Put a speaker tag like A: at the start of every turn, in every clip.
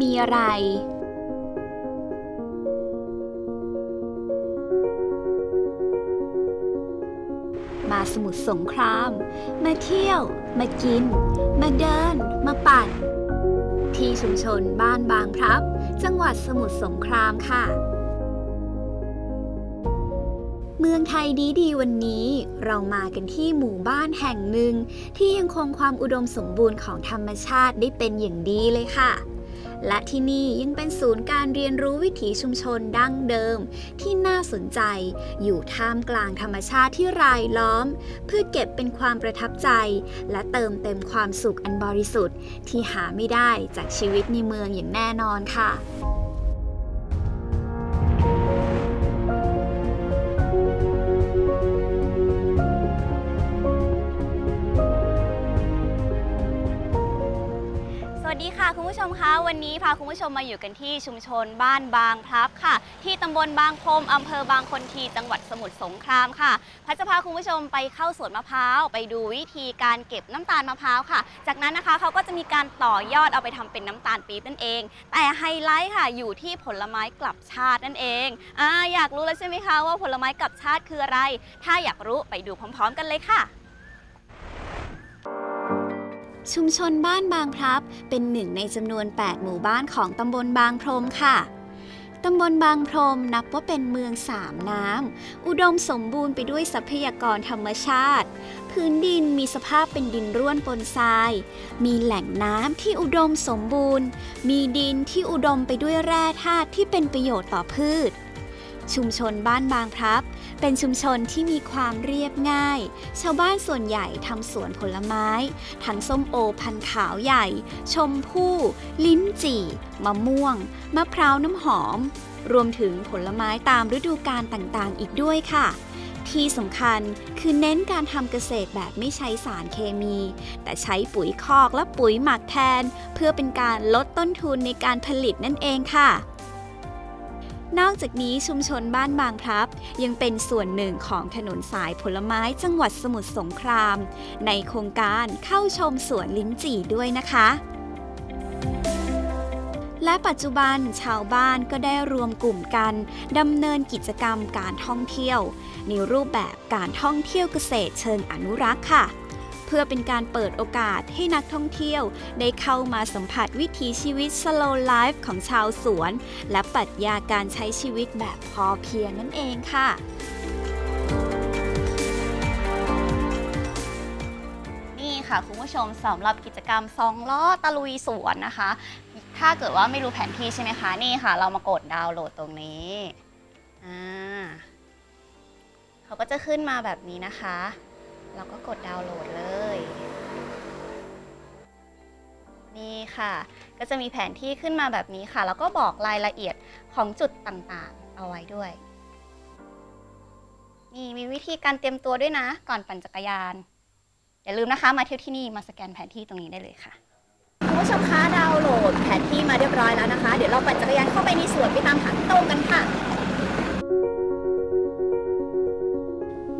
A: มีอะไร มาสมุทรสงคราม มาเที่ยว มากิน มาเดิน มาปั่น ที่ชุมชนบ้านบางพลับ จังหวัดสมุทรสงครามค่ะเมืองไทยดีดีๆ วันนี้เรามากันที่หมู่บ้านแห่งหนึ่ง ที่ยังคงความอุดมสมบูรณ์ของธรรมชาติได้เป็นอย่างดีเลยค่ะ และที่นี่ยังเป็นศูนย์การเรียนรู้วิถีชุมชนดั้งเดิม ที่น่าสนใจ อยู่ท่ามกลางธรรมชาติที่รายล้อม เพื่อเก็บเป็นความประทับใจ และเติมเต็มความสุขอันบริสุทธิ์ ที่หาไม่ได้จากชีวิตในเมืองอย่างแน่นอนค่ะ ดีค่ะคุณผู้ชมคะวันนี้พาคุณผู้ชมมาอยู่กันที่ชุมชนบ้านบางพลับค่ะ ที่ตำบลบางพรมอำเภอบางคนทีจังหวัดสมุทรสงครามค่ะพัชจะพาคุณผู้ชมไปเข้าสวนมะพร้าวไปดูวิธีการเก็บน้ำตาลมะพร้าวค่ะ จากนั้นนะคะเขาก็จะมีการต่อยอดเอาไปทำเป็นน้ำตาลปี๊บนั่นเอง แต่ไฮไลท์ค่ะอยู่ที่ผลไม้กลับชาตินั่นเองอ่าอยากรู้แล้วใช่ไหมคะว่าผลไม้กลับชาติคืออะไร ถ้าอยากรู้ไปดูพร้อม ๆ กันเลยค่ะ ชุมชนบ้านบางพลับ เป็นหนึ่งในจำนวน 8 หมู่บ้านของตำบลบางพรมค่ะ ตำบลบางพรมนับว่าเป็นเมืองสามน้ำ อุดมสมบูรณ์ไปด้วยทรัพยากรธรรมชาติ พื้นดินมีสภาพเป็นดินร่วนปนทราย มีแหล่งน้ำที่อุดมสมบูรณ์ มีดินที่อุดมไปด้วยแร่ธาตุที่เป็นประโยชน์ต่อพืช ชุมชนบ้านบางพลับ เป็นชุมชนที่มีความเรียบง่าย ชาวบ้านส่วนใหญ่ทำสวนผลไม้ ทั้งส้มโอพันขาวใหญ่ ชมพู่ ลิ้นจี่ มะม่วง มะพร้าวน้ำหอม รวมถึงผลไม้ตามฤดูกาลต่างๆ อีกด้วยค่ะที่สำคัญคือเน้นการทำเกษตรแบบไม่ใช้สารเคมี แต่ใช้ปุ๋ยคอกและปุ๋ยหมักแทน เพื่อเป็นการลดต้นทุนในการผลิตนั่นเองค่ะ นอกจากนี้ชุมชนบ้านบางพลับ ยังเป็นส่วนหนึ่งของถนนสายผลไม้จังหวัดสมุทรสงคราม ในโครงการเข้าชมสวนลิ้นจี่ด้วยนะคะ และปัจจุบันชาวบ้านก็ได้รวมกลุ่มกันดำเนินกิจกรรมการท่องเที่ยว ในรูปแบบการท่องเที่ยวเกษตรเชิงอนุรักษ์ค่ะ เพื่อเป็นการเปิดโอกาสให้นักท่องเที่ยว ได้เข้ามาสัมผัสวิถีชีวิต slow life ของชาวสวน และปรัชญาการใช้ชีวิตแบบพอเพียงนั่นเองค่ะนี่ค่ะคุณผู้ชมสำหรับกิจกรรมสองล้อตะลุยสวนนะคะ ถ้าเกิดว่าไม่รู้แผนที่ใช่ไหมคะนี่ค่ะ เรามากดดาวน์โหลดตรงนี้อ่าเขาก็จะขึ้นมาแบบนี้นะคะ เราก็กดดาวน์โหลดเลย นี่ค่ะ ก็จะมีแผนที่ขึ้นมาแบบนี้ค่ะ แล้วก็บอกรายละเอียดของจุดต่างๆ เอาไว้ด้วยนี่มีวิธีการเตรียมตัวด้วยนะ ก่อนปั่นจักรยาน อย่าลืมนะคะ มาเที่ยวที่นี่มาสแกนแผนที่ตรงนี้ได้เลยค่ะคุณผู้ชมคะดาวน์โหลดแผนที่มาเรียบร้อยแล้วนะคะ เดี๋ยวเราปั่นจักรยานเข้าไปในสวนไปตามหาพี่โต้งกันค่ะ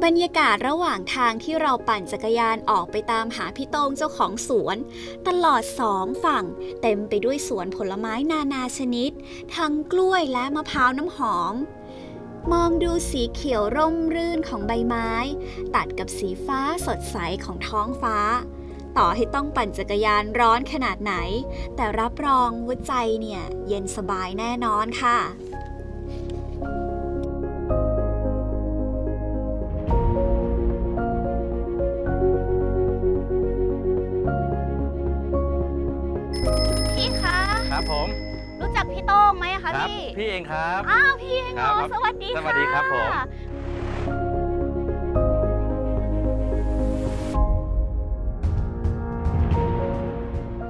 A: บรรยากาศระหว่างทางที่เราปั่นจักรยานออกไปตามหาพี่โต้งเจ้าของสวน ตลอดสองฝั่ง เต็มไปด้วยสวนผลไม้นานาชนิด ทั้งกล้วยและมะพร้าวน้ำหอม มองดูสีเขียวร่มรื่นของใบไม้ ตัดกับสีฟ้าสดใสของท้องฟ้า ต่อให้ต้องปั่นจักรยานร้อนขนาดไหน แต่รับรองว่าใจเนี่ย เย็นสบายแน่นอนค่ะ
B: ผม
A: รู้จักพี่โต้งไหมอะคะ
B: ครับ
A: พี่
B: พี่เองครับ
A: อ้าวพี่เองเหรอ
B: ครับ
A: สวัสดี
B: ส
A: ค่ะ
B: วัสดีครับผม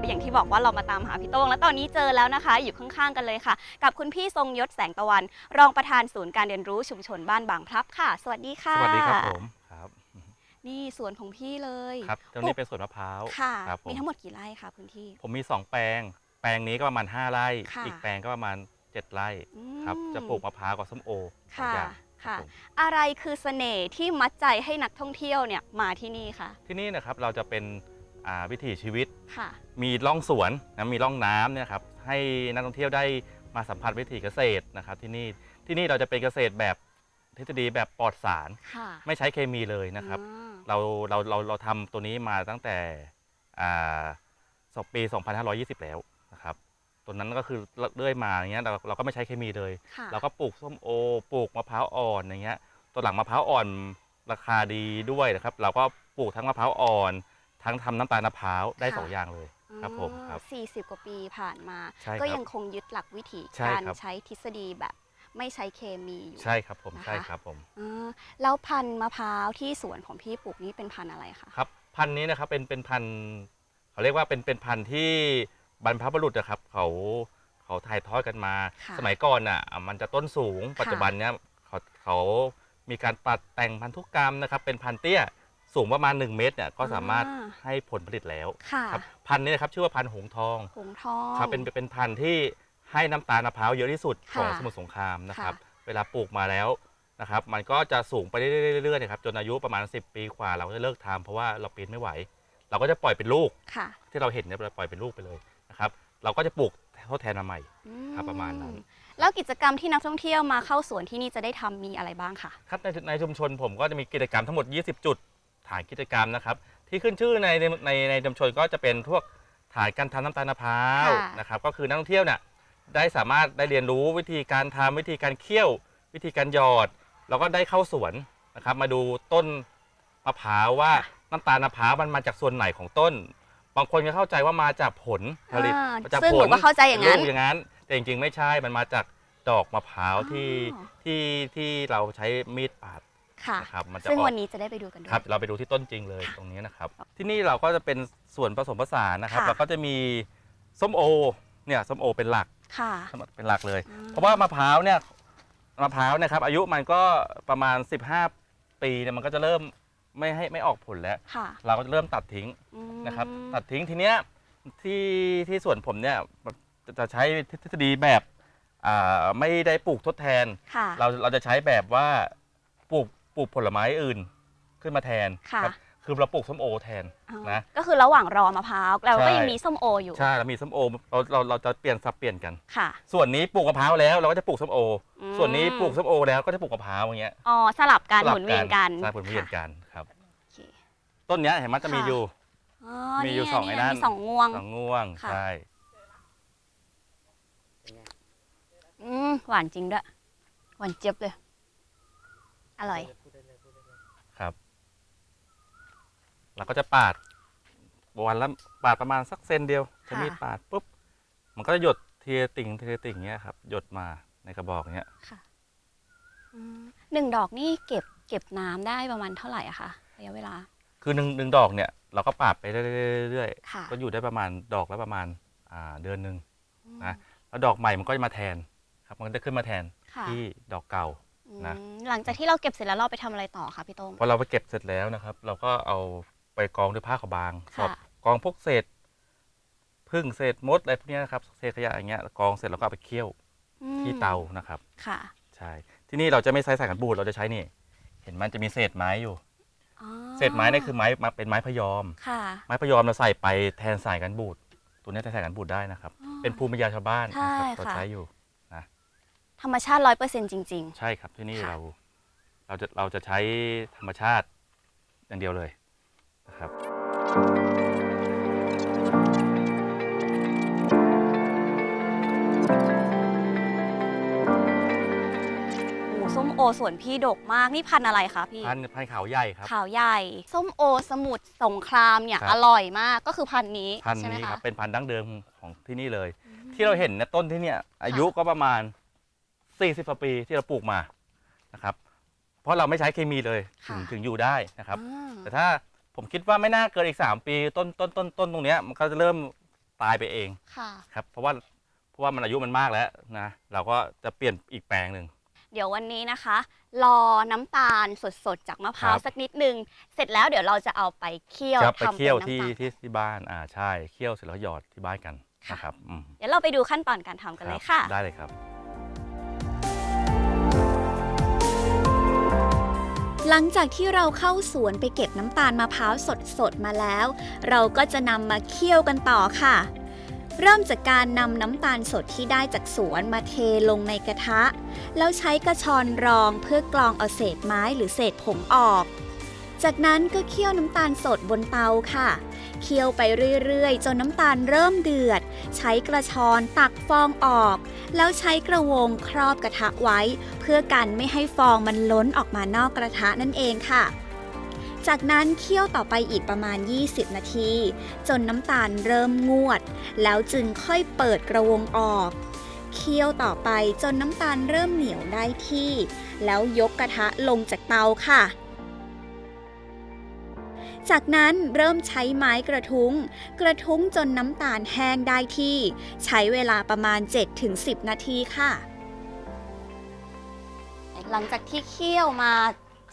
A: พ
B: ที่บอกว่าเรามาตามหาพี่โต้งแล้วตอนนี้เจอแล้วนะคะ อยู่ข้างๆกันเลยค่ะ กับคุณพี่ทรงยศแสงตะวัน รองประธานศูนย์การเรียนรู้ชุมชนบ้านบางพลับค่ะ สวัสดีค่ะ
C: สวัสดีครับผมครับ
B: นี่สวนของพี่เลย
C: ครับตรงนี้เป็นสวนมะพร้าว
B: ค่ะ
C: ครับผม
B: มีทั้งหมดกี่ไร่คะพื้นที่
C: ผมมี2แปลง แปลงนี้ก็ประมาณ 5 ไร่
B: ค่ะ
C: อีกแปลงก็ประมาณ 7 ไร่
B: อืม
C: ครับจะปลูกมะพร้าวกับส้มโอสอง
B: ค่ะ
C: อย่าง
B: ค่ะ
C: รับผม
B: อะไรคือเสน่ห์ที่มัดใจให้นักท่องเที่ยวเนี่ยมาที่นี่คะ
C: ที่นี่นะครับเราจะเป็นอ่าวิถีชีวิต
B: ค่ะ
C: มีร่องสวนนะมีร่องน้ำเนี่ยครับให้นักท่องเที่ยวได้มาสัมผัสวิถีเกษตรนะครับที่นี่ที่นี่เราจะเป็นเกษตรแบบทฤษฎีแบบปลอดสาร
B: ค่ะ
C: ไม่ใช้เคมีเลยนะครับ
B: อ่า
C: เราเราเราเราทำตัวนี้มาตั้งแต่อ่าสองปี 2520 แล้ว นะครับตัวนั้นก็คือเรื่อยมาอย่างเงี้ยเราเราก็ไม่ใช้เคมีเลย
B: ค่ะ
C: เราก็ปลูกส้มโอปลูกมะพร้าวอ่อนอย่างเงี้ยตัวหลังมะพร้าวอ่อนราคาดีด้วยนะครับ เราก็ปลูกทั้งมะพร้าวอ่อน ทั้งทำน้ำตาลมะพร้าวได้สองอย่างเลยครับผมครับ
B: สี่สิบกว่าปีผ่านมา
C: ใช่ครับ
B: ก็ยังคงยึดหลักวิถี
C: ใช่
B: การ
C: ครับ
B: ใช้ทฤษฎีแบบไม่ใช้เคมีอยู่
C: ใช่ครับผม
B: นะคะ
C: ใช่ครับผม
B: อ่าแล้วพันธุ์มะพร้าวที่สวนของพี่ปลูกนี้เป็นพันธุ์อะไรคะ
C: ครับพันธุ์นี้นะครับเป็นเป็นพันธุ์เขาเรียกว่าเป็นเป็นพันธุ์ที่ บรรพบุรุษนะครับเขาเขาถ่ายทอดกันมา
B: ค่ะ
C: สมัยก่อนอะอะมันจะต้นสูง
B: ค่ะ
C: ปัจจุบันเนี้ยเขาเขามีการปัดแต่งพันธุกรรมนะครับเป็นพันธุ์เตี้ยสูงประมาณ 1 เมตรเนี่ยก็สามารถ
B: อ่า
C: ให้ผลผลิตแล้ว
B: ค่ะ
C: ครับพันธุ์นี้นะครับชื่อว่าพันธุ์หงส์ทอง
B: หงส์ทอง
C: ครับเป็นเป็นพันธุ์ที่ให้น้ำตาลมะพร้าวเยอะที่สุดของ
B: ค่ะ
C: สมุทรสงครามนะครับ
B: ค่ะ
C: เวลาปลูกมาแล้วนะครับมันก็จะสูงไปเรื่อยๆนะครับจนอายุประมาณ 10 ปีกว่าเราก็จะเลิกทำเพราะว่าเราปีนไม่ไหว เราก็จะปล่อยเป็นลูก
B: ค่ะ
C: ที่เราเห็นเนี่ยเราปล่อยเป็นลูกไปเลย นะครับ เราก็จะปลูกทดแทนมาใหม่
B: อื
C: ครับประมาณนั้น
B: แล้วกิจกรรมที่นักท่องเที่ยวมาเข้าสวนที่นี่จะได้ทำมีอะไรบ้างคะ
C: ครับในในชุมชนผมก็จะมีกิจกรรมทั้งหมด 20 จุดฐานกิจกรรมนะครับ ที่ขึ้นชื่อในในในในชุมชนก็จะเป็นพวกฐานการทำน้ำตาลมะพร้าว
B: ค่ะ
C: นะครับ ก็คือนักท่องเที่ยวเนี่ยได้สามารถได้เรียนรู้วิธีการทำวิธีการเคี่ยว วิธีการหยอด แล้วก็ได้เข้าสวนนะครับ มาดูต้นมะพร้าวว่าน้ำตาลมะพร้าวมันมาจากส่วนไหนของต้นบางคนก็เข้าใจว่ามาจากผลผลิต
B: อ่า
C: มาจาก
B: ซึ่ง
C: ผ
B: หนู
C: ล
B: ก็เข้าใจอย่างนั้น
C: ลูกอย่างนั้น แต่จริงๆไม่ใช่มันมาจากดอกมะพร้าวที่
B: อ๋อ
C: ที่ที่เราใช้มีดปาด
B: ค่ะ
C: นะครับมันจะ
B: ซึ่ง
C: ออก
B: วันนี้จะได้ไปดูกันด้วย
C: ครับเราไปดูที่ต้นจริงเลยตรงนี้นะครับ ที่นี่เราก็จะเป็นส่วนผสมผสานนะครับ
B: ค่ะ
C: เราก็จะมีส้มโอเนี่ยส้มโอเป็นหลัก
B: ค่ะ
C: เป็นหลักเลย
B: อืม
C: เพราะว่ามะพร้าวเนี่ยมะพร้าวเนะครับอายุมันก็ประมาณ 15 ปีเนี่ยมันก็จะเริ่ม ไม่ให้ไม่ออกผลแล้ว
B: ค่ะ
C: เราก็จะเริ่มตัดทิ้ง
B: อืม
C: นะครับ ตัดทิ้งทีเนี้ยที่ที่ส่วนผมเนี่ยจะจะใช้ทฤษฎีแบบอ่าไม่ได้ปลูกทดแทน
B: ค่ะ
C: เราเราจะใช้แบบว่าปลูกปลูกผลไม้อื่นขึ้นมาแทน
B: ค่ะ
C: ครับคือเราปลูกส้มโอแทน
B: อ๋อ
C: นะ
B: ก็คือระหว่างรอมะพร้าวเราก็
C: ใช่
B: ยังมีส้มโออยู่
C: ใช่เรามีส้มโอเราเราเราจะเปลี่ยนสับเปลี่ยนกัน
B: ค่ะ
C: ส่วนนี้ปลูกมะพร้าวแล้วเราก็จะปลูกส้มโอ
B: อืม
C: ส่วนนี้ปลูกส้มโอแล้วก็จะปลูกมะพร้าวอย่างเงี้ย
B: อ๋อสลับกัน
C: ส
B: ห
C: ลับ
B: มุนเวียนกัน
C: ใช่หมุนเวียน
B: ค่ะ
C: กันครับ
B: โอเค
C: ต้นเนี้ยเห็นไหมจะมี
B: ค่ะ
C: อยู่
B: อ๋อ
C: มีอยู่
B: นี่
C: สองไอ้นั่น
B: มีสองงวง
C: สองง่วง
B: ค่ะ
C: ใช่
B: อืมหวานจริงด้วย หวานเจี๊ยบเลย อร่อย
C: ครับเราก็จะปาดวันละปาดประมาณสักเซนเดียวใช้มีดปาดปุ๊บมันก็จะหยดทีละติ่งทีละติ่งเงี้ยครับหยดมาในกระบอกเงี้ย
B: อืมหนึ่งดอกนี่เก็บเก็บน้ำได้ประมาณเท่าไหร่อะคะระยะเวลา
C: คือหนึ่งหนึ่งดอกเนี่ยเราก็ปาดไปเรื่อยๆ
B: ค่ะ
C: ก็อยู่ได้ประมาณดอกละประมาณอ่าเดือนหนึ่ง นะ แล้วดอกใหม่มันก็จะมาแทนครับมันก็จะขึ้นมาแทน
B: ค่ะ
C: ที่ดอกเก่านะ
B: อืมหลังจากที่เราเก็บเสร็จแล้วเราไปทำอะไรต่อคะพี่โต้ง
C: พอเราไปเก็บเสร็จแล้วนะครับ เราก็เอาไปกองด้วยผ้าขาวบางส
B: ค่ะ
C: อบกองพวกเศษพึ่งเศษมดอะไรพวกเนี้ยนะครับเศษขยะอย่างเงี้ยกองเสร็จแล้วก็เอาไปเคี่ยว
B: อืม
C: ที่เตานะครับ
B: ค่ะ
C: ใช่ ที่นี่เราจะไม่ใช้สายกันบูดเราจะใช้นี่ เห็นมันจะมีเศษไม้อยู่
B: อ๋อ
C: เศษไม้นี่คือไม้มาเป็นไม้พยอม
B: ค่ะ
C: ไม้พยอมเราใส่ไปแทนสายกันบูด ตัวนี้แทนสายกันบูดได้นะครับ
B: อ๋อ
C: เป็นภูมิปัญญาชาวบ้านนะครับ
B: ใช่
C: เรา
B: ค่ะ
C: ใช้อยู่
B: ธรรมชาติร้อยเปอร์เซ็นต์จริง
C: ใช่ครับที่นี่
B: ค่ะ
C: เราเราจะเราจะใช้ธรรมชาติอย่างเดียวเลยนะครับ
B: ๆ ส้มโอสวนพี่ดกมากนี่พันธุ์อะไรคะพี่
C: พันธุ์พันธุ์ขาวใหญ่ครับ
B: ขาวใหญ่ ส้มโอสมุทรสงครามเนี่ย
C: ครับ
B: อร่อยมากก็คือพันธุ์นี้
C: พันธุ์
B: ใช่ไหม
C: นี้
B: คะ
C: ครับเป็นพันธุ์ดั้งเดิมของที่นี่เลย ที่เราเห็นเนยต้นที่เนี่ยอายุก็ประมาณ 40กว่าปีที่เราปลูกมานะครับ เพราะเราไม่ใช้เคมีเลยถึง
B: ค่ะ
C: ถึงอยู่ได้นะครับ
B: อ่า
C: แต่ถ้าผมคิดว่าไม่น่าเกินอีก 3 ปีต้นต้นต้นต้นตรงเนี้ยมันก็จะเริ่มตายไปเอง
B: ค่ะ
C: ครับ เพราะว่าเพราะว่ามันอายุมันมากแล้วนะเราก็จะเปลี่ยนอีกแปลงหนึ่ง
B: เดี๋ยววันนี้นะคะ รอน้ำตาลสดๆ จากมะพร้าว
C: ครับ
B: สักนิดนึง เสร็จแล้วเดี๋ยวเราจะเอาไปเคี่ยว
C: ครับไป
B: ทำป็น
C: เคี่ยว
B: น้ำ
C: ที่
B: ตาล
C: ที่ที่บ้านอ่าใช่เคี่ยวเสร็จแล้วหยอดที่บ้านกัน
B: ค่ะ
C: นะครับอืม
B: เดี๋ยวเราไปดูขั้นตอนการทำกันเลยค่ะ
C: รับได้เลยครับ
A: หลังจากที่เราเข้าสวนไปเก็บน้ำตาลมะพร้าวสดๆ มาแล้ว เราก็จะนำมาเคี่ยวกันต่อค่ะ เริ่มจากการนำน้ำตาลสดที่ได้จากสวนมาเทลงในกระทะ แล้วใช้กระชอนรองเพื่อกรองเอาเศษไม้หรือเศษผงออก จากนั้นก็เคี่ยวน้ำตาลสดบนเตาค่ะ เคี่ยวไปเรื่อยๆ จนน้ำตาลเริ่มเดือด ใช้กระชอนตักฟองออก แล้วใช้กระวงครอบกระทะไว้ เพื่อกันไม่ให้ฟองมันล้นออกมานอกกระทะนั่นเองค่ะ จากนั้นเคี่ยวต่อไปอีกประมาณ 20 นาที จนน้ำตาลเริ่มงวด แล้วจึงค่อยเปิดกระวงออก เคี่ยวต่อไปจนน้ำตาลเริ่มเหนียวได้ที่ แล้วยกกระทะลงจากเตาค่ะจากนั้นเริ่มใช้ไม้กระทุ้ง กระทุ้งจนน้ำตาลแห้งได้ที่ ใช้เวลาประมาณ 7-10 นาทีค่ะ
B: หลังจากที่เคี่ยวมา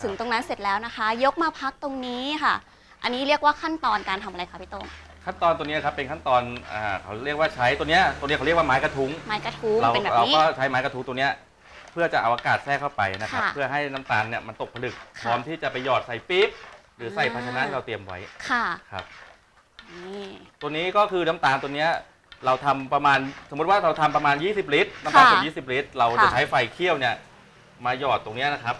B: ถึงตรงนั้นเสร็จแล้วนะคะ ยกมาพักตรงนี้ค่ะ อันนี้เรียกว่าขั้นตอนการทำอะไรคะพี่โต้ง
C: ขั้นตอนตัวเนี้ยครับเป็นขั้นตอนอ่าเขาเรียกว่าใช้ตัวเนี้ยตัวเนี้ยเขาเรียกว่าไม้กระทุ้ง
B: ไม้กระทุ้ง
C: เรา
B: เป็นแบบ
C: เรา
B: นี้
C: ก็ใช้ไม้กระทุ้งตัวเนี้ยเพื่อจะเอาอากาศแทรกเข้าไปนะครับ
B: ค่ะ
C: เพื่อให้น้ำตาลเนี่ยมันตกผลึก
B: ค่ะ
C: พร้อมที่จะไปหยอดใส่ปี๊บหรือใส่
B: อ่า
C: ภาชนะที่เราเตรียมไว้
B: ค่ะ
C: ครับ
B: นี่
C: ตัวนี้ก็คือน้ำตาลตัวเนี้ยเราทำประมาณสมมติว่าเราทำประมาณ 20 ลิตรน้ำตาลสด20 ลิตร เราจะ
B: ค่ะ
C: ใช้ไฟเคี่ยวเนี่ยมาหยอดตรงเนี้ยนะครับ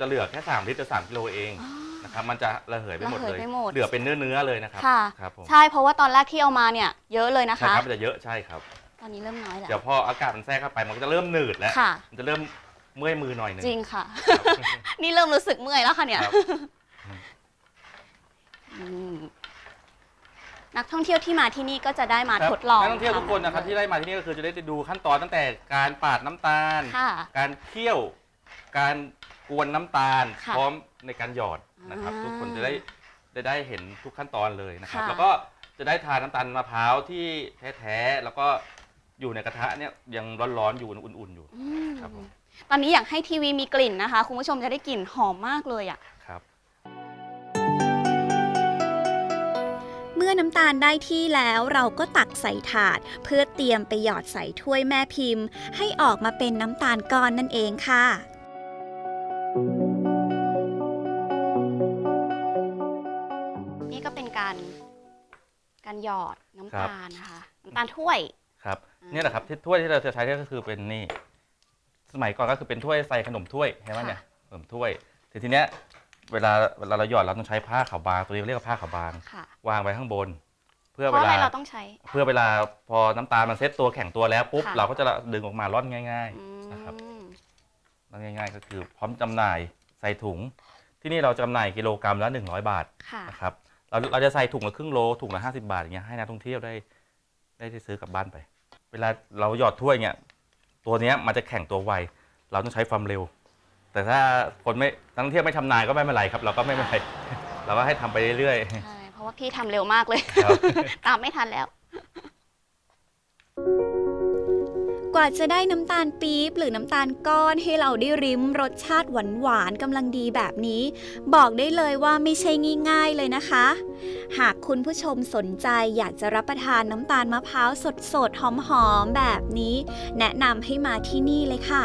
C: จะเหลือแค่ 3 ลิตรจะ3กิโลเอง
B: อ๋อ
C: นะครับมันจะระเหยไปหมด
B: ระเห
C: เลยย
B: ไปหมด
C: เหลือเป็นเนื้อเนื้อๆเลยนะครับ
B: ค่ะ
C: ครับผม
B: ใช่เพราะว่าตอนแรกที่เอามาเนี่ยเยอะเลยนะ
C: ใช่
B: คะ
C: ครับมันจะเยอะใช่ครับ
B: ตอนนี้เริ่มน้อยแล้ว
C: เดี๋ยวพออากาศมันแทรกเข้าไปมันก็จะเริ่มหนืดแล้ว
B: ค่ะ
C: มันจะเริ่มเมื่อยมือหน่อยหนึง
B: จริงค่ะ
C: ครับ
B: นี่เริ่มรู้สึกเมื่อยแล้วค่ะเนี่ย
C: ครับ
B: อืมนักท่องเที่ยวที่มาที่นี่ก็จะได้มา
C: ครับ
B: ทดลอง
C: นักท่องเที่ยวทุกคนนะครับที่ได้มาที่นี่ก็คือจะได้ดูขั้นตอนตั้งแต่การปาดน้ำตาล
B: ค่ะ
C: การเคี่ยว การ กวนน้ำตาล
B: ค่ะ
C: พร้อมในการหยอดนะครับ
B: อ่า
C: ทุกคนจะได้ได้ได้เห็นทุกขั้นตอนเลยนะครับ
B: ค่ะ
C: แล้วก็จะได้ทานน้ำตาลมะพร้าวที่แท้ๆแล้วก็อยู่ในกระทะเนี่ยยังร้อนๆอยู่อุ่นๆอยู่
B: อืม
C: ครับผม
B: ตอนนี้อยากให้ทีวีมีกลิ่นนะคะ คุณผู้ชมจะได้กลิ่นหอมมากเลยอะ
C: ครับ
A: เมื่อน้ำตาลได้ที่แล้วเราก็ตักใส่ถาด เพื่อเตรียมไปหยอดใส่ถ้วยแม่พิมพ์ ให้ออกมาเป็นน้ำตาลก้อนนั่นเองค่ะ
B: การหยอดน้ำ
C: ครับ
B: ตาลนะคะน้ำตาลถ้วย
C: ครับ
B: อ่า
C: เนี่ยแหละครับที่ถ้วยที่เราจะใช้ก็คือเป็นนี่ สมัยก่อนก็คือเป็นถ้วยใส่ขนมถ้วยเห็นไหมเนี่ยขนมถ้วยทีทีเนี้ยเวลาเวลาเราหยอดเราต้องใช้ผ้าขาวบางตัวนี้เรียกว่าผ้าขาวบาง
B: ค่ะ
C: วางไว้ข้างบน เพื่อ
B: เพ
C: เว
B: ราะอะไร
C: ลา
B: เราต้องใช้
C: เพื่อเวลาพอน้ำตาลมันเซ็ตตัวแข็งตัวแล้วปุ๊บ
B: ค่ะ
C: เราก็จะดึงออกมาร่อนง่าย
B: อืม
C: นะครับๆร่อนง่าย ๆ ก็คือพร้อมจำหน่ายใส่ถุง ที่นี่เราจำหน่ายกิโลกรัมละ100 บาท
B: ค่ะ
C: นะครับ เราเราจะใส่ถุงละครึ่งโลถุงละ50บาทอย่างเงี้ยให้นักท่องเที่ยวได้ ได้ได้ซื้อกลับบ้านไป เวลาเราหยอดถ้วยเนี่ยตัวเนี้ยมันจะแข็งตัวไวเราต้องใช้ความเร็ว แต่ถ้าคนไม่นักท่องเที่ยวไม่ชำนาญก็ไม่เป็นไรครับ เราก็ไม่เป็นไรเราก็ให้ทำไปเรื่อย
B: ใช่เพราะว่าพี่ทำเร็วมากเลย
C: ๆครับ
B: ตามไม่ทันแล้ว
A: กว่าจะได้น้ำตาลปี๊บหรือน้ำตาลก้อนให้เราได้ริมรสชาติหวานๆกำลังดีแบบนี้ บอกได้เลยว่าไม่ใช่ง่ายๆเลยนะคะ หากคุณผู้ชมสนใจอยากจะรับประทานน้ำตาลมะพร้าวสดๆหอมๆแบบนี้ แนะนำให้มาที่นี่เลยค่ะ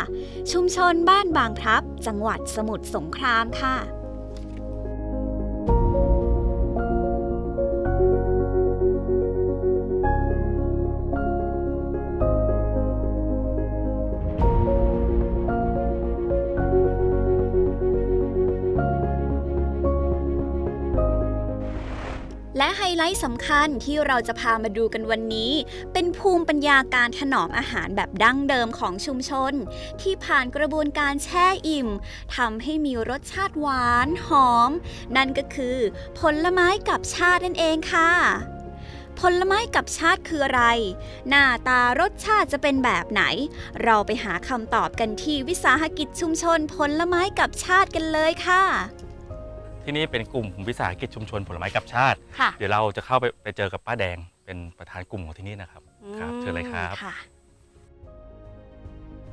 A: ชุมชนบ้านบางพลับจังหวัดสมุทรสงครามค่ะ ไฮไลท์สำคัญที่เราจะพามาดูกันวันนี้ เป็นภูมิปัญญาการถนอมอาหารแบบดั้งเดิมของชุมชน ที่ผ่านกระบวนการแช่อิ่มทำให้มีรสชาติหวานหอม นั่นก็คือผลไม้กับชาตินั่นเองค่ะผลไม้กับชาติคืออะไร หน้าตารสชาติจะเป็นแบบไหน เราไปหาคำตอบกันที่วิสาหกิจชุมชนผลไม้กับชาติกันเลยค่ะ
C: ที่นี่เป็นกลุ่มวิสาหกิจชุมชนผลไม้กับชาติ
B: ค่ะ
C: เดี๋ยวเราจะเข้าไปไปเจอกับป้าแดงเป็นประธานกลุ่มของที่นี่นะครับ ครับเชิญเลยครับ
B: ค่ะ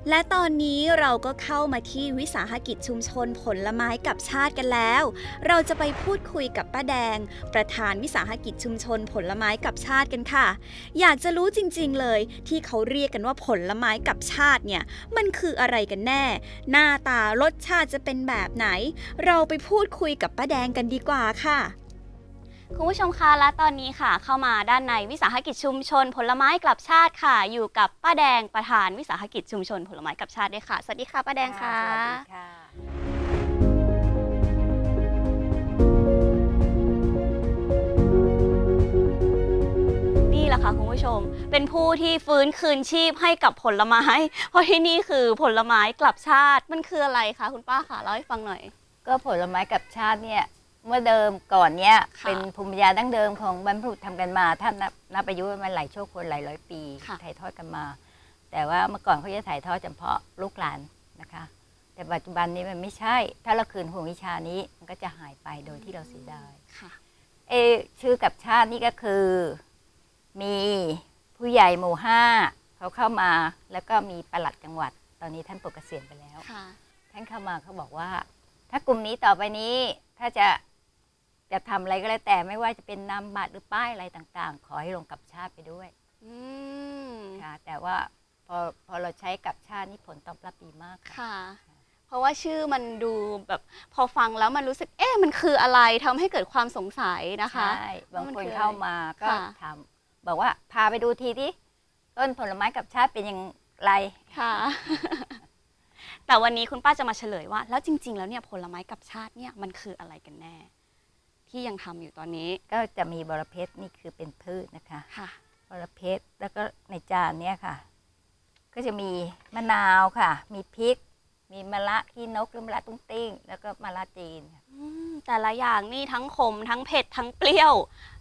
B: และตอนนี้เราก็เข้ามาที่วิสาหกิจชุมชนผลไม้กับชาติกันแล้ว เราจะไปพูดคุยกับป้าแดง ประธานวิสาหกิจชุมชนผลไม้กับชาติกันค่ะ อยากจะรู้จริงๆเลยที่เขาเรียกกันว่าผลไม้กับชาติเนี่ย มันคืออะไรกันแน่ หน้าตารสชาติจะเป็นแบบไหน เราไปพูดคุยกับป้าแดงกันดีกว่าค่ะ คุณผู้ชมคะและตอนนี้ค่ะ เข้ามาด้านในวิสาหกิจชุมชน ผลไม้กลับชาติค่ะ อยู่กับป้าแดงประธานวิสาหกิจชุมชน ผลไม้กลับชาติด้วยค่ะ สวัสดีค่ะป้าแดงค่ะ
D: สวัสดีค่ะ
B: นี่แหละค่ะคุณผู้ชม เป็นผู้ที่ฟื้นคืนชีพให้กับผลไม้ เพราะที่นี่คือผลไม้กลับชาติมันคืออะไรคะคุณป้าคะเล่าให้ฟังหน่อย
D: ก็ผลไม้กลับชาติเนี่ย เมื่อเดิมก่อนเนี่ย
B: ค่ะ
D: เป็นภูมิปัญญาดั้งเดิมของบรรพบุรุษทำกันมา ถ้านับนับอายุมันหลายชั่วคนหลายร้อยปี
B: ค่ะ
D: ถ่ายทอดกันมา แต่ว่าเมื่อก่อนเขาจะถ่ายทอดเฉพาะลูกหลานนะคะ แต่ปัจจุบันนี้มันไม่ใช่ ถ้าเราคืนห่วงวิชานี้มันก็จะหายไปโดยที่เราเสียดาย
B: ค่ะ
D: เออชื่อกับชาตินี่ก็คือ มีผู้ใหญ่หมู่ห้าเขาเข้ามาแล้วก็มีปลัดจังหวัด ตอนนี้ท่านปลดเกษียณไปแล้ว
B: ค่ะ
D: ท่านเข้ามาเขาบอกว่า ถ้ากลุ่มนี้ต่อไปนี้ถ้าจะ จะทำอะไรก็แล้วแต่ไม่ว่าจะเป็นนามบัตรหรือป้ายอะไรต่างๆ ขอให้ลงกับชาติไปด้วย
B: อืม
D: ค่ะ แต่ว่าพอพอเราใช้กับชาตินี่ผลตอบรับดีมากค่ะ
B: ค่ะ เพราะว่าชื่อมันดูแบบพอฟังแล้วมันรู้สึกเอ๊ะมันคืออะไรทำให้เกิดความสงสัยนะคะ
D: ใช่บาง
B: ว่ามัน
D: คน
B: คืออะไร
D: เข้ามาก็
B: ค่ะ
D: ถามบอกว่าพาไปดูทีที่ต้นผลไม้กับชาติเป็นอย่างไร
B: ค่ะ แต่วันนี้คุณป้าจะมาเฉลยว่า แล้วจริง ๆ แล้วเนี่ยผลไม้กับชาติเนี่ยมันคืออะไรกันแน่ ที่ยังทำอยู่ตอนนี้
D: ก็จะมีบรเพชรนี่คือเป็นพืชนะคะ
B: ค่ะ
D: บรเพชรแล้วก็ในจานเนี่ยค่ะ ก็จะมีมะนาวค่ะ มีพริก มีมะระขี้นกหรือมะระตุ้งติ้ง แล้วก็มะระจีนค่ะ
B: อืมแต่ละอย่างนี่ทั้งขมทั้งเผ็ดทั้งเปรี้ยว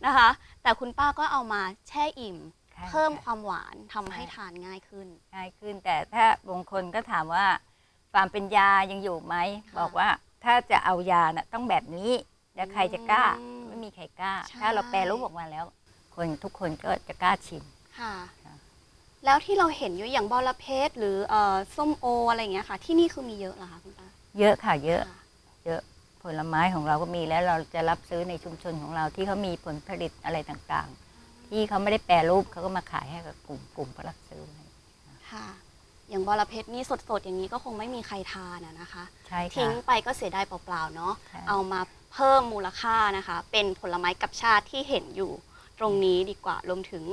B: นะคะ แต่คุณป้าก็เอามาแช่อิ่ม
D: ใช่
B: เพิ่ม
D: ค่ะ
B: ความหวานทำให้
D: ใช่
B: ทานง่ายขึ้น
D: ง่ายขึ้นแต่ถ้าบางคนก็ถามว่าความเป็นยายังอยู่ไหม
B: ค่ะ
D: บอกว่าถ้าจะเอายาน่ะต้องแบบนี้ แล้วใครจะกล้า
B: อืม
D: ไม่มีใครกล้า
B: ใช่
D: ถ้าเราแปลรูปออกมาแล้ว คนทุกคนก็จะกล้าชิม
B: ค่ะ
D: ค่ะ
B: แล้วที่เราเห็นอยู่อย่างบอระเพ็ดหรือเอ่อส้มโออะไรอย่างเงี้ยค่ะ ที่นี่คือมีเยอะเหรอคะคุณป้า
D: เยอะค่ะ เยอะ
B: ค่ะ
D: เยอะผลไม้ของเราก็มีแล้วเราจะรับซื้อในชุมชนของเราที่เขามีผลผลิตอะไรต่างๆ ที่เขาไม่ได้แปรรูปเขาก็มาขายให้กับกลุ่มกลุ่มผู้รับซื้อไว้
B: ค่ะ อย่างบอระเพ็ดนี่สดๆ อย่างนี้ก็คงไม่มีใครทานอะนะคะ
D: ใช่
B: ทิ้
D: ค่ะ
B: งไปก็เสียดายเปล่าๆเนาะ
D: ค่ะ
B: เอามาเพิ่มมูลค่านะคะ เป็นผลไม้กับชาติที่เห็นอยู่ตรงนี้ดีกว่ารวมถึง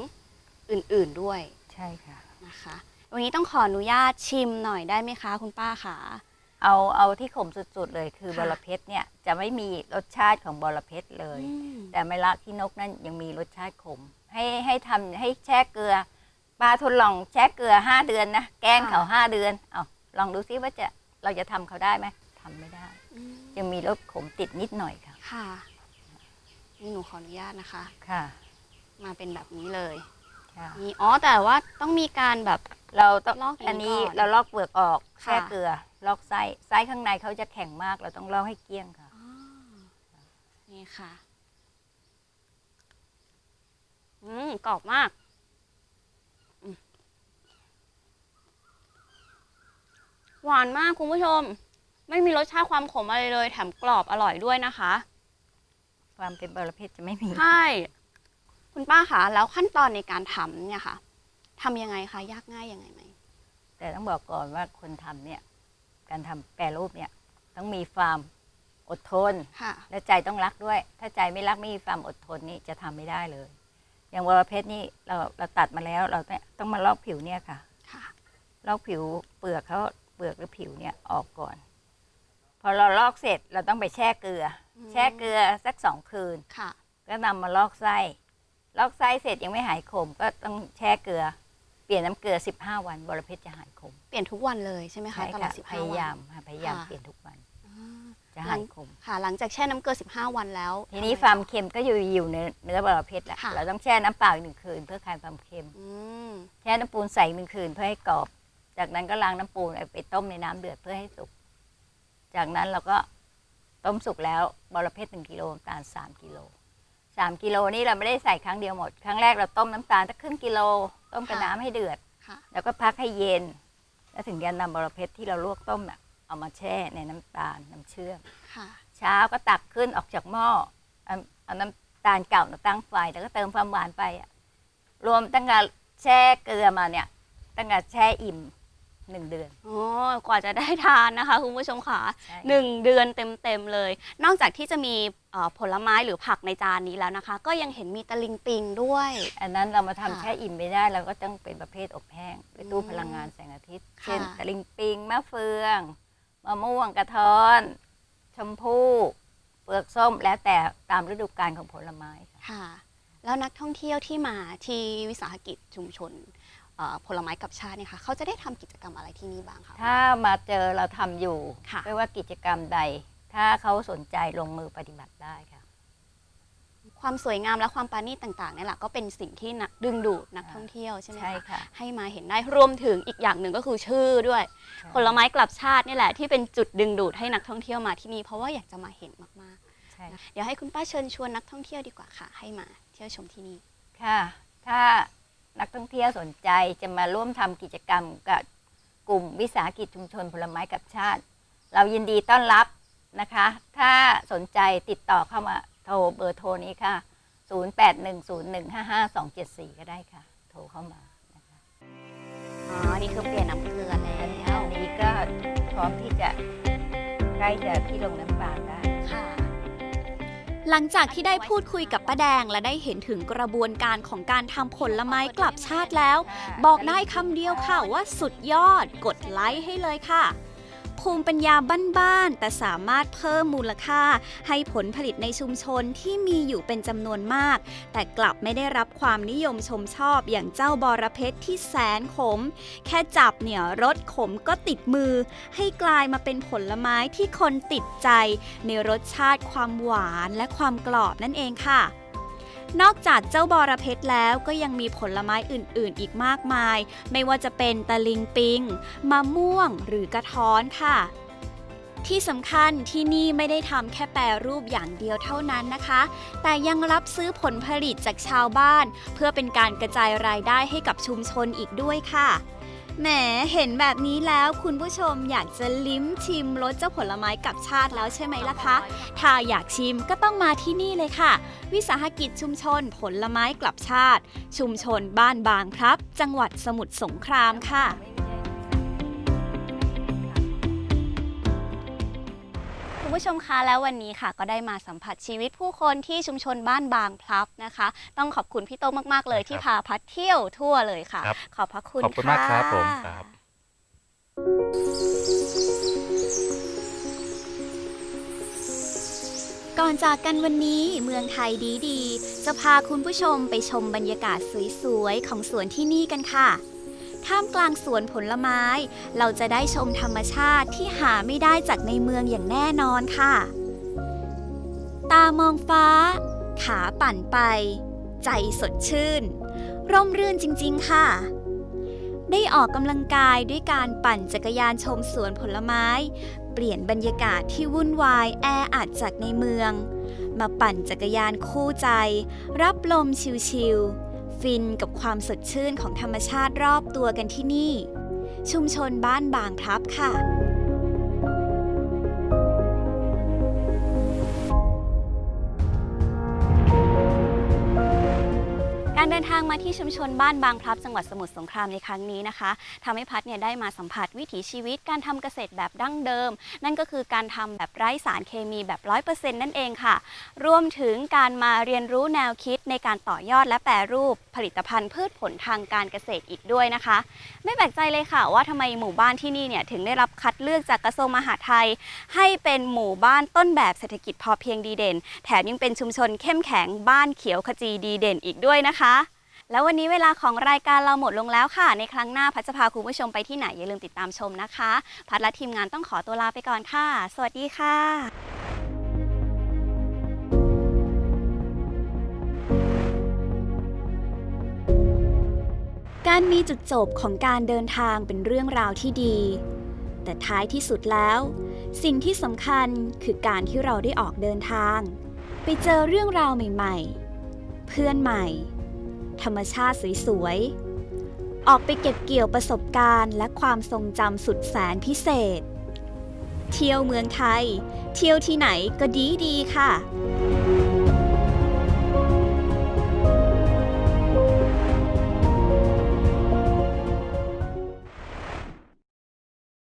B: อื่นๆด้วย
D: ใช่ค่ะ
B: นะคะ วันนี้ต้องขออนุญาตชิมหน่อยได้ไหมคะคุณป้าคะ
D: เอาเอาที่ขมสุดๆเลยคือ
B: ค่ะ
D: บอระเพ็ดเนี่ยจะไม่มีรสชาติของบอระเพ็ดเลย
B: อืม
D: แต่ไมละที่นกนั่นยังมีรสชาติขม ให้ให้ทำให้แช่เกลือ ปลาทดลองแช่เกลือห้าเดือนนะแกล้งเขาห้าเดือนเอาลองดูซิว่าจะเราจะทำเขาได้ไหมทำไม่ได้
B: อืม
D: ยังมีรสขมติดนิดหน่อยค่ะ
B: ค่ะนี่หนูขออนุญาตนะคะ
D: ค่ะ
B: มาเป็นแบบนี้เลย
D: ค่ะ
B: นี่อ๋อแต่ว่าต้องมีการแบบ
D: เราต้อง
B: ลอกอย่างนี้
D: อันนี้
B: ก่อน
D: เราลอกเปลือกออก
B: ค่ะ
D: แช่เกลือ ลอกไส้ไส้ข้างในเขาจะแข็งมากเราต้องลอกให้เกลี้ยงค่ะ
B: อ๋อนี่ค่ะ อืมกรอบมากอืม หวานมากคุณผู้ชม ไม่มีรสชาติความขมอะไรเลย แถมกรอบอร่อยด้วยนะคะ
D: ความเป็นบรเพชรจะไม่มี
B: ใช่ คุณป้าคะแล้วขั้นตอนในการทำเนี่ยค่ะทำยังไงคะยากง่ายยังไงไหม
D: แต่ต้องบอกก่อนว่าคนทำเนี่ย การทำแปรรูปเนี่ย ต้องมีความอดทน
B: ค่ะ
D: และใจต้องรักด้วย ถ้าใจไม่รักไม่มีความอดทนนี่จะทำไม่ได้เลย อย่างวรเพชรนี่เราเราตัดมาแล้ว เราต้องมาลอกผิวเนี่ยค่ะ
B: ค่ะ
D: ลอกผิวเปลือกเขา เปลือกหรือผิวเนี่ยออกก่อน พอเราลอกเสร็จเราต้องไปแช่เกลืออ
B: ม
D: แช่เกลือสักสองคืน
B: ค่ะ
D: ก็นำมาลอกไส้ลอกไส้เสร็จยังไม่หายขม ก็ต้องแช่เกลือ เปลี่ยนน้ำเกลือ 15 วันบรเพชรจะหายขม
B: เปลี่ยนทุกวันเลยใช่ไหมคะ
D: ใช่
B: ตลอด
D: ค่ะ
B: สิบ
D: พ
B: ห้าวัน
D: ยายามค่ะพยายาม
B: ค่ะ
D: เปลี่ยนทุกวัน
B: อ่า
D: จะหายขม
B: ค่ะ หลังจากแช่น้ำเกลือ 15 วันแล้ว
D: ทีนี้
B: ทำไง
D: ความ
B: ต่อ
D: เค็มก็อยู่อยู่ในเนื้อบรเพชรแหละ
B: ค่ะ
D: เราต้องแช่น้ำเปล่าอีกหนึ่งคืน เพื่อคลายความเค็ม
B: อืม
D: แช่น้ำปูนใสอีกหนึ่งคืนเพื่อให้กรอบ จากนั้นก็ล้างน้ำปูนเอาไปต้มในน้ำเดือดเพื่อให้สุก จากนั้นเราก็ต้มสุกแล้วบรเพชรหนึ่งกิโลน้ำตาลสามกิโลสามกิโลนี่เราไม่ได้ใส่ครั้งเดียวหมด ครั้งแรกเราต้มน้ำตาลสักครึ่งกิโล ต้มกับ
A: ค่ะ
D: น้ำให้เดือด
A: ค่ะ
D: แล้วก็พักให้เย็น แล้วถึงจะนำบรเพชรที่เราลวกต้มน่ะเอามาแช่ในน้ำตาลน้ำเชื่อม
A: ค่ะ
D: เช้าก็ตักขึ้นออกจากหม้อเอาเอาน้ำตาลเก่ามาตั้งไฟแล้วก็เติมความหวานไปอะรวมตั้งแต่แช่เกลือมาเนี่ยตั้งแต่แช่อิ่ม หนึ่งเดือน
B: โอ้กว่าจะได้ทานนะคะคุณผู้ชมค่ะ
D: ใช่
B: หนึ่งเดือนเต็มๆเลย นอกจากที่จะมีเอ่อผลไม้หรือผักในจานนี้แล้วนะคะ ก็ยังเห็นมีตะลิงปิงด้วย
D: อันนั้นเรามาทำ
B: ค่ะ
D: แช่อิ่มไม่ได้เราก็ต้องเป็นประเภทอบแห้งไปตู้
B: อืม
D: พลังงานแสงอาทิตย์
B: ค่ะ
D: เช่นตะลิงปิงมะเฟืองมะม่วงกระท้อน ชมพู่เปลือกส้มแล้วแต่ตามฤดูกาลของผลไม้ค่ะ
B: ค่ะ แล้วนักท่องเที่ยวที่มาที่วิสาหกิจชุมชนเอ่อ ผลไม้กับชาติเนี่ยค่ะเขาจะได้ทำกิจกรรมอะไรที่นี่บ้างคะ
D: ถ้ามาเจอเราทำอยู่
B: ค่ะ
D: ไม่ว่ากิจกรรมใด ถ้าเขาสนใจลงมือปฏิบัติได้ค่ะ
B: ความสวยงามและความปราณีตต่างๆเนี่ยแหละก็เป็นสิ่งที่นักดึงดูดนัก
D: อ่า
B: ท่องเที่ยวใช่ไหม
D: ใช่
B: คะ
D: ค่ะ
B: ให้มาเห็นได้รวมถึงอีกอย่างหนึ่งก็คือชื่อด้วย ผลไม้กลับชาตินี่แหละที่เป็นจุดดึงดูดให้นักท่องเที่ยวมาที่นี่เพราะว่าอยากจะมาเห็นมาก
D: ใช่
B: ๆเดี๋ยวให้คุณป้าเชิญชวนนักท่องเที่ยวดีกว่าค่ะ ให้มาเที่ยวชมที่นี่
D: ค่ะ ถ้า นักท่องเที่ยวสนใจจะมาร่วมทำกิจกรรมกับกลุ่มวิสาหกิจชุมชนผลไม้กับชาติ เรายินดีต้อนรับนะคะ ถ้าสนใจติดต่อเข้ามาโทรเบอร์โทรนี้ค่ะ 0810155274 ก็ได้ค่ะ โทรเข้ามานะคะ
B: อ๋อ นี่คือเปลี่ยนน้ำเกลือแล้
D: อัน
B: ว
D: นี้ก็พร้อมที่จะใกล้จะที่ลงน้ำตาลได้
B: ค่ะ
A: หลังจากที่ได้พูดคุยกับป้าแดงและได้เห็นถึงกระบวนการของการทำผลไม้กลับชาติแล้ว บอกได้คำเดียวค่ะว่าสุดยอด กดไลค์ให้เลยค่ะ ภูมิปัญญาบ้านๆแต่สามารถเพิ่มมูลค่า ให้ผลผลิตในชุมชนที่มีอยู่เป็นจำนวนมาก แต่กลับไม่ได้รับความนิยมชมชอบอย่างเจ้าบอระเพ็ดที่แสนขม แค่จับเนี่ยรสขมก็ติดมือ ให้กลายมาเป็นผลไม้ที่คนติดใจ ในรสชาติความหวานและความกรอบนั่นเองค่ะ นอกจากเจ้าบอระเพ็ดแล้วก็ยังมีผลไม้อื่นๆ อีกมากมาย ไม่ว่าจะเป็นตะลิงปิงมะม่วงหรือกระท้อนค่ะที่สำคัญที่นี่ไม่ได้ทำแค่แปรรูปอย่างเดียวเท่านั้นนะคะ แต่ยังรับซื้อผลผลิตจากชาวบ้าน เพื่อเป็นการกระจายรายได้ให้กับชุมชนอีกด้วยค่ะ แหมเห็นแบบนี้แล้วคุณผู้ชมอยากจะลิ้มชิมรสเจ้าผลไม้กับชาติแล้วใช่ไหมล่ะคะ ถ้าอยากชิมก็ต้องมาที่นี่เลยค่ะ วิสาหกิจชุมชนผลไม้กลับชาติ ชุมชนบ้านบางพลับ จังหวัดสมุทรสงครามค่ะ ผู้ชมคะแล้ววันนี้ค่ะ ก็ได้มาสัมผัสชีวิตผู้คนที่ชุมชนบ้านบางพลับนะคะ ต้องขอบคุณพี่โต้งมาก ๆ เลยที่พาพัดเที่ยวทั่วเลยค่ะ
C: ครับ
B: ขอบพระคุณ
C: ขอบคุณมากครับผมะครับ
A: ก่อนจากกันวันนี้เมืองไทยดีดีๆ จะพาคุณผู้ชมไปชมบรรยากาศสวยๆ ของสวนที่นี่กันค่ะ ท่ามกลางสวนผลไม้ เราจะได้ชมธรรมชาติที่หาไม่ได้จากในเมืองอย่างแน่นอนค่ะ ตามองฟ้า ขาปั่นไป ใจสดชื่น ร่มรื่นจริง ๆ ค่ะ ได้ออกกำลังกายด้วยการปั่นจักรยานชมสวนผลไม้ เปลี่ยนบรรยากาศที่วุ่นวายแออัดจากในเมือง มาปั่นจักรยานคู่ใจ รับลมชิลๆ ฟินกับความสดชื่นของธรรมชาติรอบตัวกันที่นี่ ชุมชนบ้านบางพลับค่ะ
B: การเดินทางมาที่ชุมชนบ้านบางพลับจังหวัดสมุทรสงครามในครั้งนี้นะคะทำให้พัดเนี่ยได้มาสัมผัสวิถีชีวิตการทำเกษตรแบบดั้งเดิม นั่นก็คือการทำแบบไร้สารเคมีแบบร้อยเปอร์เซ็นต์นั่นเองค่ะ รวมถึงการมาเรียนรู้แนวคิดในการต่อยอดและแปรรูปผลิตภัณฑ์พืชผลทางการเกษตรอีกด้วยนะคะ ไม่แปลกใจเลยค่ะว่าทำไมหมู่บ้านที่นี่เนี่ยถึงได้รับคัดเลือกจากกระทรวงมหาดไทย ให้เป็นหมู่บ้านต้นแบบเศรษฐกิจพอเพียงดีเด่น แถมยังเป็นชุมชนเข้มแข็งบ้านเขียวขจีดีเด่นอีกด้วยนะคะ แล้ววันนี้เวลาของรายการเราหมดลงแล้วค่ะ ในครั้งหน้าพัชจะพาคุณผู้ชมไปที่ไหนอย่าลืมติดตามชมนะคะ พัดและทีมงานต้องขอตัวลาไปก่อนค่ะ สวัสดีค่ะการมีจุดจบของการเดินทางเป็นเรื่องราวที่ดี แต่ท้ายที่สุดแล้ว สิ่งที่สำคัญคือการที่เราได้ออกเดินทาง ไปเจอเรื่องราวใหม่ ๆ
A: เพื่อนใหม่ ธรรมชาติสวยๆ ออกไปเก็บเกี่ยวประสบการณ์ และความทรงจำสุดแสนพิเศษ เที่ยวเมืองไทย เที่ยวที่ไหนก็ดีดีๆค่ะ